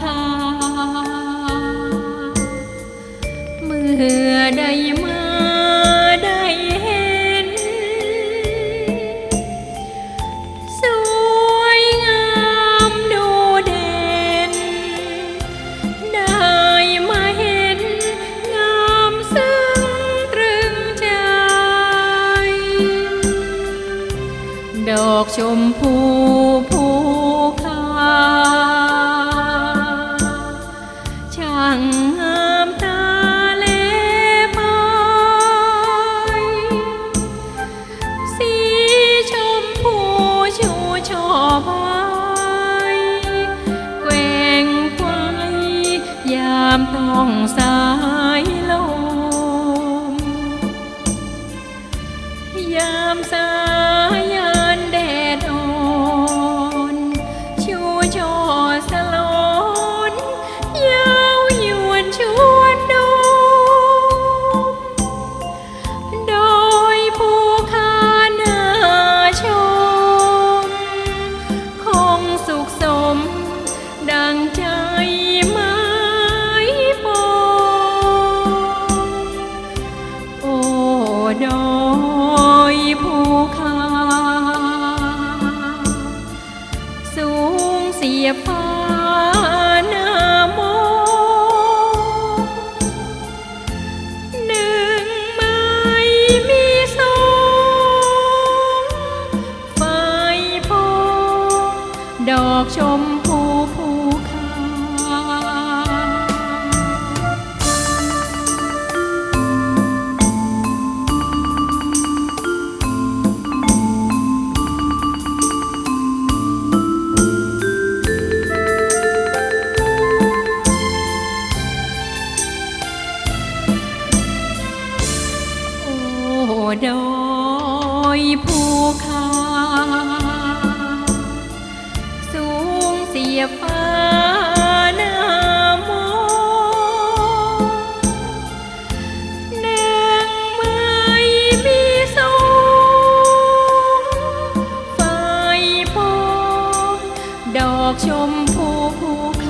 คาเมื่อได้มาได้เห็น สวยงามดูเด่น ได้มาเห็น งามซึ้งตรึงใจ ดอกชมพูภูเขา chẳng ham ta lê mai si chom phù chu cho bay quen quay giam tòng sai lông giam sai ดอยภูคาสูงเสียฟ้านาโมหนึ่งไม่มีสองไฟพงดอกชม ดอยภูคาสูงเสียฟ้านามองหนึ่งไม่มีสูงไฟปองดอกชมพูภูคา